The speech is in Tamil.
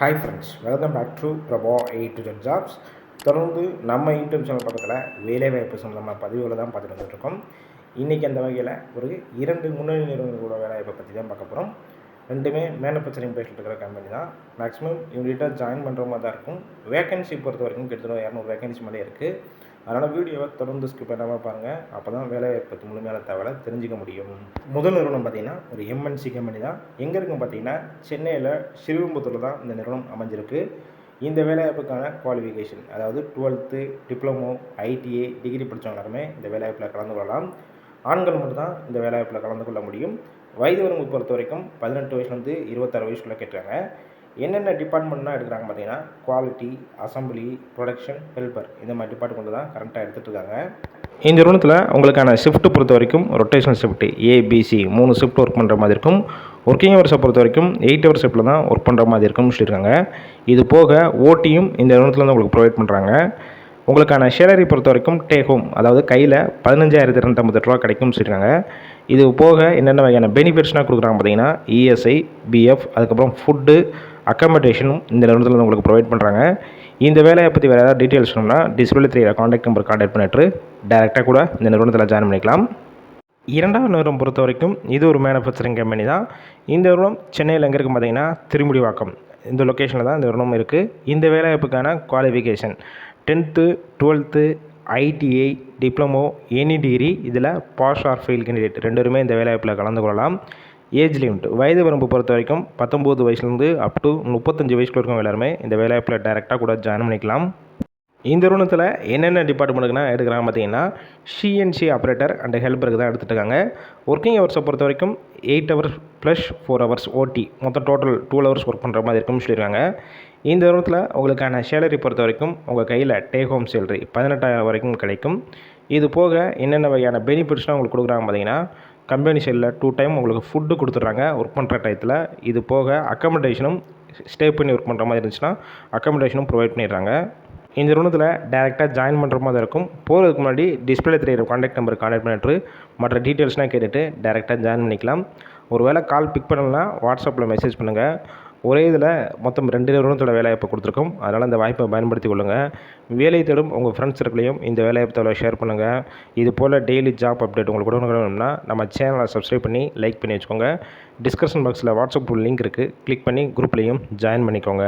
Hi friends welcome back to Prabha eight to jobs தொடர்ந்து நம்ம யூடியூப் சேனல் பக்கத்தில் வேலைவாய்ப்பு சம்மந்தமாக பதிவுகளை தான் பார்த்துட்டு வந்துட்டுருக்கோம். இன்றைக்கி அந்த வகையில் ஒரு இரண்டு முன்னணி நிறுவனங்களோட வேலைவாய்ப்பை பற்றி தான் பார்க்க போகிறோம் ரெண்டுமே மேனுஃபேக்சரிங் பேசிகிட்டு இருக்கிற கம்பெனி தான். மேக்ஸிமம் இவங்ககிட்ட ஜாயின் பண்ணுற மாதிரி தான் இருக்கும். வேகன்சி பொறுத்த வரைக்கும் கிட்டத்தட்ட இரநூறு வேகன்சி மேலே இருக்குது அதனால் வீடியோவை தொடர்ந்து ஸ்கிப் பண்ணாமல் பாருங்கள் அப்போ தான் வேலைவாய்ப்பு பற்றி முழுமையான தகவலை தெரிஞ்சுக்க முடியும். முதல் நிறுவனம் பார்த்தீங்கன்னா ஒரு எம்என்சி கம்பெனி தான். எங்கே இருக்கும் பார்த்தீங்கன்னா சென்னையில் ஸ்ரீவில்லிபுத்தூரில் தான் இந்த நிறுவனம் அமைஞ்சிருக்கு. இந்த வேலைவாய்ப்புக்கான குவாலிஃபிகேஷன் அதாவது டுவெல்த்து டிப்ளமோ ஐடிஏ டிகிரி படித்தவங்க எல்லாருமே இந்த வேலைவாய்ப்பில் கலந்து கொள்ளலாம். ஆண்கள் மட்டும்தான் இந்த வேலைவாய்ப்பில் கலந்து கொள்ள முடியும். வயது வரம்பு பொறுத்த வரைக்கும் பதினெட்டு வயசுலேருந்து இருபத்தாறு வயசுக்குள்ளே கேட்டுறாங்க என்னென்ன டிபார்ட்மெண்ட்லாம் எடுக்கிறாங்க பார்த்தீங்கன்னா குவாலிட்டி அசம்பிளி ப்ரொடக்ஷன் ஹெல்பர் இந்த மாதிரி டிபார்ட்மெண்ட் தான் கரெக்டாக எடுத்துகிட்டு இருக்காங்க. இந்த நிறுவனத்தில் உங்களுக்கான ஷிஃப்ட்டு பொறுத்த வரைக்கும் ரொட்டேஷனல் ஷிஃப்ட் ஏபிசி மூணு ஷிஃப்ட் ஒர்க் பண்ணுற மாதிரி இருக்கும். ஒர்க்கிங் ஹவர்ஸை பொறுத்த வரைக்கும் எயிட் ஹவர் ஷிஃப்ட்டில் தான் ஒர்க் பண்ணுற மாதிரி இருக்கும்னு சொல்லியிருக்காங்க. இது போக ஓட்டியும் இந்த நிறுவனத்தில் வந்து உங்களுக்கு ப்ரொவைட் பண்ணுறாங்க உங்களுக்கான சேலரி பொறுத்த வரைக்கும் டேக் ஹோம் அதாவது கையில் பதினஞ்சாயிரத்தி இரநூத்தம்பத்தெட்டு ரூபா கிடைக்கும்னு சொல்லியிருக்காங்க. இது போக என்னென்ன வகையான பெனிஃபிட்ஸ்னால் கொடுக்குறாங்க பார்த்தீங்கன்னா இஎஸ்ஐ பிஎஃப் அதுக்கப்புறம் ஃபுட்டு அக்காமடேஷனும் இந்த நிறுவனத்தில் வந்து உங்களுக்கு ப்ரொவைட் பண்ணுறாங்க இந்த வேலையை பற்றி வேறு ஏதாவது டீட்டெயில்ஸ் வேணும்னா display three contact number contact பண்ணிட்டு டேரெக்டாக கூட இந்த நிறுவனத்தில் ஜாயின் பண்ணிக்கலாம். இரண்டாவது நிறுவனம் பொறுத்த வரைக்கும் இது ஒரு மேனுஃபேக்சரிங் கம்பெனி தான். இந்த நிறுவனம் சென்னையில் எங்கே இருக்குது பார்த்தீங்கன்னா திருமுடிவாக்கம். இந்த லொக்கேஷனில் தான் இந்த நிறுவனம் இருக்குது இந்த வேலைவாய்ப்புக்கான qualification tenth twelfth ITI diploma any degree இதில் பாஸ் ஆர் ஃபெயில் கேண்டிடேட் ரெண்டுமே இந்த வேலைவாய்ப்பில் கலந்து கொள்ளலாம். Age limit. வயது வரம்பு பொறுத்த வரைக்கும் பத்தொம்போது வயசுலேருந்து அப் டு முப்பத்தஞ்சு வயசுக்குள்ள இருக்கவங்க எல்லாருமே இந்த வேலைவாய்ப்பில் டேரெக்டாக கூட ஜாயின் பண்ணிக்கலாம். இந்த நிறுவனத்தில் என்னென்ன டிபார்ட்மெண்ட்டுக்குனா எடுக்கிறாங்க பார்த்தீங்கன்னா சிஎன்சி ஆப்ரேட்டர் அண்ட் ஹெல்பருக்கு தான் எடுத்துகிட்டு இருக்காங்க. ஒர்க்கிங் ஹவர்ஸை பொறுத்த வரைக்கும் eight hours plus four hours OT மொத்தம் டோட்டல் டூ ஹவர்ஸ் ஒர்க் பண்ணுற மாதிரி இருக்கும்னு சொல்லியிருக்காங்க. இந்த நிறுவனத்தில் உங்களுக்கான சேலரி பொறுத்த வரைக்கும் உங்கள் கையில் டேக் ஹோம் சேலரி பதினெட்டாயிரம் வரைக்கும் கிடைக்கும். இது போக என்னென்ன வகையான பெனிஃபிட்ஸ்லாம் உங்களுக்கு கொடுக்குறாங்க பார்த்தீங்கன்னா கம்பெனி சைடில் டூ டைம் உங்களுக்கு ஃபுட்டு கொடுத்துட்றாங்க ஒர்க் பண்ணுற டயத்தில் இது போக அக்கமடேஷனும் ஸ்டே பண்ணி ஒர்க் பண்ணுற மாதிரி இருந்துச்சுன்னா அக்கமடேஷனும் ப்ரொவைட் பண்ணிடுறாங்க. இந்த நிறுவனத்தில் டேரெக்டாக ஜாயின் பண்ணுற மாதிரி இருக்கும். போகிறதுக்கு முன்னாடி டிஸ்பிளே தெரியிற காண்டாக்ட் நம்பர் காண்டாக்ட் பண்ணிட்டு மற்ற டீட்டெயில்ஸ்லாம் கேட்டுட்டு டேரெக்டாக ஜாயின் பண்ணிக்கலாம். ஒரு வேளை கால் பிக் பண்ணலன்னா வாட்ஸ்அப்பில் மெசேஜ் பண்ணுங்கள் ஒரே இதில் மொத்தம் ரெண்டு நிறுவனத்தோட வேலைவாய்ப்பு கொடுத்துருக்கோம். அதனால் அந்த வாய்ப்பை பயன்படுத்தி கொள்ளுங்கள் வேலை தேடும் உங்கள் ஃப்ரெண்ட்ஸ் சர்க்கிளையும் இந்த வேலைவாய்ப்பை ஷேர் பண்ணுங்கள் இது போல் டெய்லி ஜாப் அப்டேட் உங்களுக்கு கொடுக்கணும்னா நம்ம சேனலை சப்ஸ்கிரைப் பண்ணி லைக் பண்ணி வச்சுக்கோங்க. டிஸ்கிரிப்ஷன் பாக்ஸில் வாட்ஸ்அப் லிங்க் இருக்குது கிளிக் பண்ணி குரூப்லேயும் ஜாயின் பண்ணிக்கோங்க.